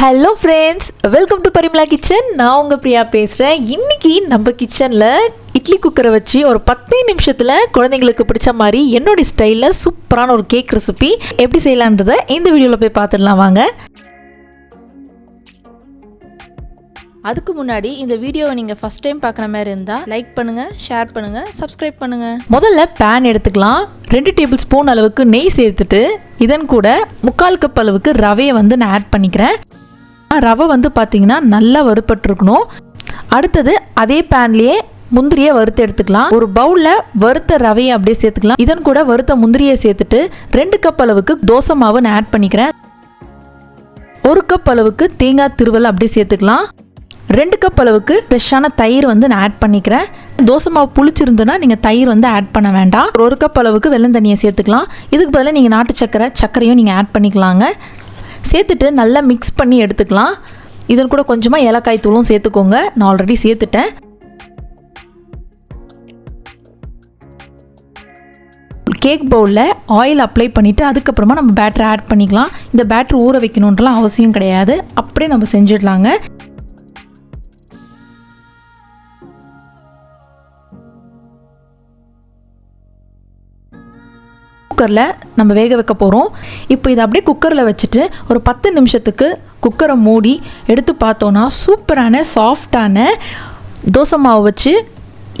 Hello friends welcome to Parimala kitchen நான் உங்கள் பிரியா பேசுகிறேன் இன்னைக்கு நம்ம கிச்சனில் இட்லி குக்கரை வச்சு ஒரு பத்தே நிமிஷத்தில் குழந்தைங்களுக்கு பிடிச்ச மாதிரி என்னோட ஸ்டைலில் சூப்பரான ஒரு கேக் ரெசிபி எப்படி செய்யலான்றதை இந்த வீடியோவில் போய் பார்த்துடலாம் வாங்க. அதுக்கு முன்னாடி இந்த வீடியோவை நீங்கள் ஃபஸ்ட் டைம் பார்க்குற மாதிரி இருந்தால் லைக் பண்ணுங்கள் ஷேர் பண்ணுங்கள் சப்ஸ்கிரைப் பண்ணுங்கள் முதல்ல பேன் எடுத்துக்கலாம். ரெண்டு டேபிள் ஸ்பூன் அளவுக்கு நெய் சேர்த்துட்டு இதன் கூட முக்கால் கப் அளவுக்கு ரவையை வந்து நான் ஆட் பண்ணிக்கிறேன். ரவை வந்து பார்த்தீங்கன்னா நல்லா வறுப்பட்டுருக்கணும் அடுத்தது அதே பேன்லேயே முந்திரியை வறுத்து எடுத்துக்கலாம். ஒரு பவுலில் வறுத்த ரவையை அப்படியே சேர்த்துக்கலாம். இதன் கூட வறுத்த முந்திரியை சேர்த்துட்டு ரெண்டு கப் அளவுக்கு தோசை மாவு நான் ஆட் பண்ணிக்கிறேன். ஒரு கப் அளவுக்கு தேங்காய் திருவல் அப்படியே சேர்த்துக்கலாம். ரெண்டு கப் அளவுக்கு ஃப்ரெஷ்ஷான தயிர் வந்து நான் ஆட் பண்ணிக்கிறேன். தோசை மாவு புளிச்சிருந்துன்னா நீங்கள் தயிர் வந்து ஆட் பண்ண வேண்டாம். ஒரு கப் அளவுக்கு வெள்ளம் தண்ணியை சேர்த்துக்கலாம். இதுக்கு பதிலாக நீங்கள் நாட்டு சக்கரை சர்க்கரையும் நீங்கள் ஆட் பண்ணிக்கலாங்க. சேர்த்துட்டு நல்லா மிக்ஸ் பண்ணி எடுத்துக்கலாம். இதன் கூட கொஞ்சமாக ஏலக்காய் தூளும் சேர்த்துக்கோங்க. நான் ஆல்ரெடி சேர்த்துட்டேன். கேக் பவுலில் ஆயில் அப்ளை பண்ணிவிட்டு அதுக்கப்புறமா நம்ம பேட்டரை ஆட் பண்ணிக்கலாம். இந்த பேட்டர் ஊற வைக்கணுன்றலாம் அவசியம் கிடையாது. அப்படியே நம்ம செஞ்சிடலாங்க. குக்கரில் நம்ம வேக வைக்க போகிறோம் இப்போ இதை அப்படியே குக்கரில் வச்சுட்டு ஒரு பத்து நிமிஷத்துக்கு குக்கரை மூடி எடுத்து பார்த்தோன்னா சூப்பரான சாஃப்டான தோசை மாவு வச்சு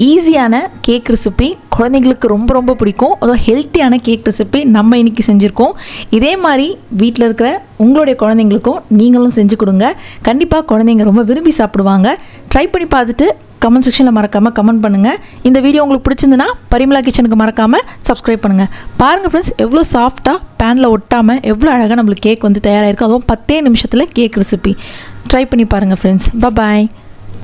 ஈஸியான கேக் ரெசிபி குழந்தைங்களுக்கு ரொம்ப ரொம்ப பிடிக்கும். அதுவும் ஹெல்த்தியான கேக் ரெசிபி நம்ம இன்னைக்கு செஞ்சுருக்கோம். இதே மாதிரி வீட்டில் இருக்கிற உங்களுடைய குழந்தைங்களுக்கும் நீங்களும் செஞ்சு கொடுங்க. கண்டிப்பாக குழந்தைங்க ரொம்ப விரும்பி சாப்பிடுவாங்க. ட்ரை பண்ணி பார்த்துட்டு கமெண்ட் செக்ஷனில் மறக்காமல் கமெண்ட் பண்ணுங்கள் இந்த வீடியோ உங்களுக்கு பிடிச்சிருந்துன்னா பரிமலா கிச்சனுக்கு மறக்காமல் சப்ஸ்கிரைப் பண்ணுங்கள் பாருங்கள் ஃப்ரெண்ட்ஸ் எவ்வளோ சாஃப்டாக பேனில் ஒட்டாமல் எவ்வளோ அழகாக நம்மளுக்கு கேக் வந்து தயாராகிருக்கு அதுவும் பத்தே நிமிஷத்தில் கேக் ரெசிபி ட்ரை பண்ணி பாருங்கள் ஃப்ரெண்ட்ஸ் பாய்